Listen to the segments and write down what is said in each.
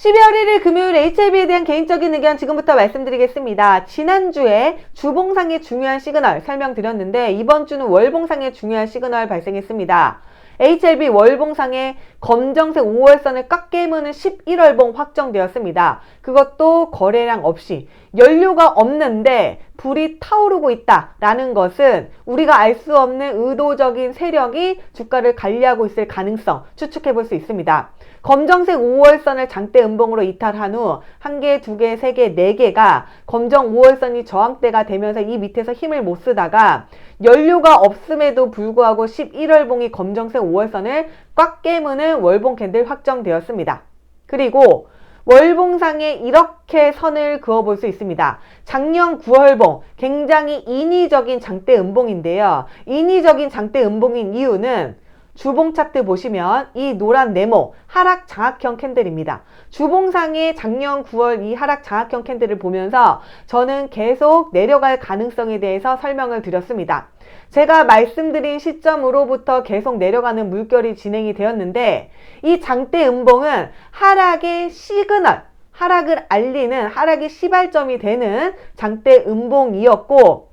12월 1일 금요일 HLB에 대한 개인적인 의견 지금부터 말씀드리겠습니다. 지난주에 주봉상의 중요한 시그널 설명드렸는데 이번 주는 월봉상의 중요한 시그널 발생했습니다. HLB 월봉상의 검정색 5월선을 꽉 깨무는 11월봉 확정되었습니다. 그것도 거래량 없이 연료가 없는데 불이 타오르고 있다라는 것은 우리가 알 수 없는 의도적인 세력이 주가를 관리하고 있을 가능성 추측해 볼 수 있습니다. 검정색 5월선을 장대 음봉으로 이탈한 후 한 개, 두 개, 세 개, 네 개가 검정 5월선이 저항대가 되면서 이 밑에서 힘을 못 쓰다가 연료가 없음에도 불구하고 11월봉이 검정색 5월선을 꽉 깨무는 월봉 캔들 확정되었습니다. 그리고 월봉상에 이렇게 선을 그어 볼 수 있습니다. 작년 9월봉 굉장히 인위적인 장대 음봉인데요. 인위적인 장대 음봉인 이유는 주봉 차트 보시면 이 노란 네모 하락 장악형 캔들입니다. 주봉상의 작년 9월 이 하락 장악형 캔들을 보면서 저는 계속 내려갈 가능성에 대해서 설명을 드렸습니다. 제가 말씀드린 시점으로부터 계속 내려가는 물결이 진행이 되었는데 이 장대 음봉은 하락의 시그널, 하락을 알리는 하락의 시발점이 되는 장대 음봉이었고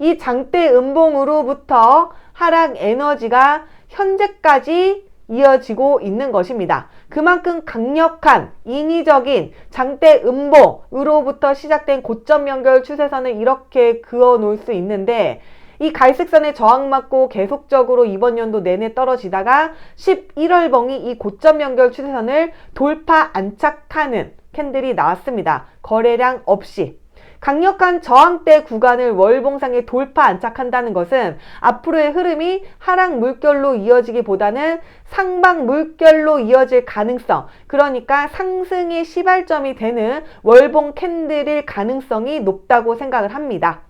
이 장대 음봉으로부터 하락 에너지가 현재까지 이어지고 있는 것입니다. 그만큼 강력한 인위적인 장대 음봉으로부터 시작된 고점 연결 추세선을 이렇게 그어 놓을 수 있는데 이 갈색선에 저항 맞고 계속적으로 이번 연도 내내 떨어지다가 11월 봉이 이 고점 연결 추세선을 돌파 안착하는 캔들이 나왔습니다. 거래량 없이. 강력한 저항대 구간을 월봉상에 돌파 안착한다는 것은 앞으로의 흐름이 하락 물결로 이어지기보다는 상방 물결로 이어질 가능성, 그러니까 상승의 시발점이 되는 월봉 캔들일 가능성이 높다고 생각을 합니다.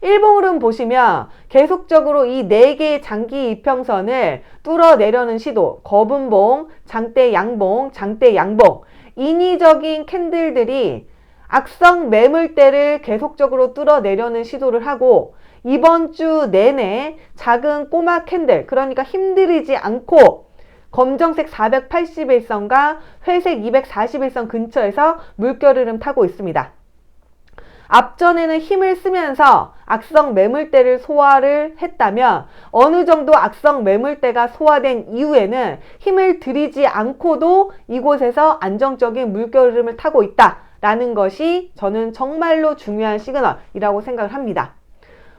일봉 흐름 보시면 계속적으로 이 네 개의 장기 이평선을 뚫어내려는 시도, 거분봉, 장대 양봉, 장대 양봉, 인위적인 캔들들이 악성 매물대를 계속적으로 뚫어내려는 시도를 하고 이번 주 내내 작은 꼬마 캔들, 그러니까 힘들이지 않고 검정색 481선과 회색 241선 근처에서 물결 흐름 타고 있습니다. 앞전에는 힘을 쓰면서 악성 매물대를 소화를 했다면 어느 정도 악성 매물대가 소화된 이후에는 힘을 들이지 않고도 이곳에서 안정적인 물결 흐름을 타고 있다 라는 것이 저는 정말로 중요한 시그널이라고 생각을 합니다.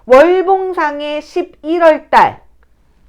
월봉상의 11월 달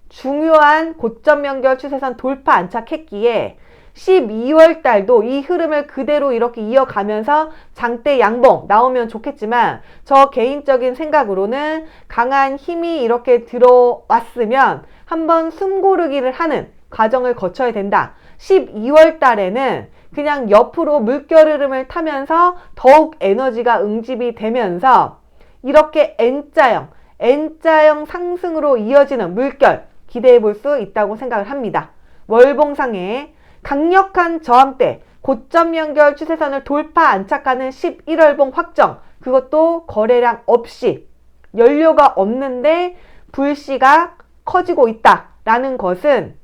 중요한 고점 연결 추세선 돌파 안착했기에 12월 달도 이 흐름을 그대로 이렇게 이어가면서 장대 양봉 나오면 좋겠지만 저 개인적인 생각으로는 강한 힘이 이렇게 들어왔으면 한번 숨 고르기를 하는 과정을 거쳐야 된다. 12월 달에는 그냥 옆으로 물결 흐름을 타면서 더욱 에너지가 응집이 되면서 이렇게 N자형, N자형 상승으로 이어지는 물결 기대해 볼 수 있다고 생각을 합니다. 월봉상에 강력한 저항대, 고점 연결 추세선을 돌파 안착하는 11월봉 확정, 그것도 거래량 없이 연료가 없는데 불씨가 커지고 있다라는 것은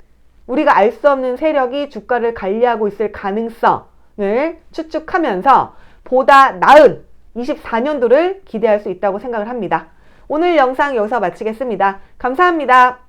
우리가 알 수 없는 세력이 주가를 관리하고 있을 가능성을 추측하면서 보다 나은 24년도를 기대할 수 있다고 생각을 합니다. 오늘 영상 여기서 마치겠습니다. 감사합니다.